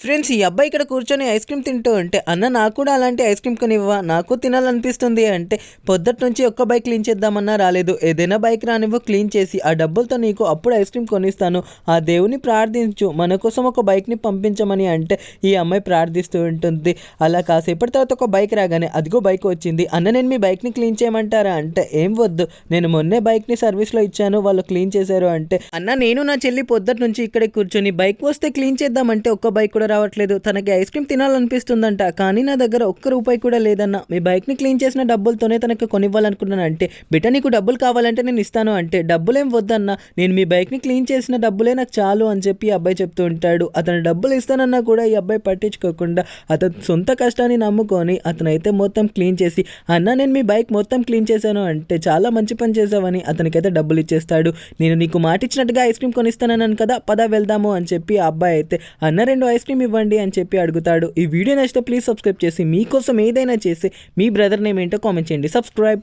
Friends ఈ అబ్బాయి ఇక్కడ కూర్చొని ఐస్ క్రీమ్ తింటూ ఉంటే అన్న నాకు కూడా అలాంటి ఐస్ క్రీమ్ కొనివ్వా నాకు తినాలనిపిస్తుంది అంటే పొద్దుట నుంచి ఒక్క బైక్ క్లీన్ చేద్దామన్నా రాలేదు. ఏదైనా బైక్ రానివ్వు క్లీన్ చేసి ఆ డబ్బులతో నీకు అప్పుడు ఐస్ క్రీమ్ కొనిస్తాను. ఆ దేవుని ప్రార్థించు. మన కోసం ఒక బైక్ని పంపించమని అంటే ఈ అమ్మాయి ప్రార్థిస్తూ ఉంటుంది. అలా కాసేపటి తర్వాత ఒక బైక్ రాగానే అదిగో బైక్ వచ్చింది. అన్న నేను మీ బైక్ని క్లీన్ చేయమంటారా అంటే ఏం వద్దు. నేను మొన్నే బైక్ని సర్వీస్లో ఇచ్చాను. వాళ్ళు క్లీన్ చేశారు అంటే అన్న నేను నా చెల్లి పొద్దుట నుంచి ఇక్కడే కూర్చొని బైక్ వస్తే క్లీన్ చేద్దామంటే ఒక్క బైక్ కూడా రావట్లేదు. తనకి ఐస్ క్రీమ్ తినాలనిపిస్తుందంట. కానీ నా దగ్గర ఒక్క రూపాయి కూడా లేదన్న. మీ బైక్ని క్లీన్ చేసిన డబ్బులతోనే తనకు కొనివ్వాలనుకున్నాను అంటే బిడ్డ నీకు డబ్బులు కావాలంటే నేను ఇస్తాను అంటే డబ్బులేం వద్దన్న. నేను మీ బైక్ని క్లీన్ చేసిన డబ్బులే నాకు చాలు అని చెప్పి అబ్బాయి చెప్తూ ఉంటాడు. అతను డబ్బులు ఇస్తానన్నా కూడా ఈ అబ్బాయి పట్టించుకోకుండా అతను సొంత కష్టాన్ని నమ్ముకొని అతనైతే మొత్తం క్లీన్ చేసి అన్న నేను మీ బైక్ మొత్తం క్లీన్ చేశాను అంటే చాలా మంచి పని చేసావని అతనికైతే డబ్బులు ఇచ్చేస్తాడు. నేను నీకు మాట ఇచ్చినట్టుగా ఐస్ క్రీమ్ కొనిస్తానన్నాను కదా పద వెళ్దాము అని చెప్పి ఆ అబ్బాయి అయితే అన్న రెండు ఐస్ క్రీమ్ ఇవ్వండి అని చెప్పి అడుగుతాడు. ఈ వీడియో నచ్చితే ప్లీజ్ సబ్స్క్రైబ్ చేసి మీకోసం ఏదైనా చేసి మీ బ్రదర్ నేమ్ ఏంటో కామెంట్ చేయండి. సబ్స్క్రైబ్.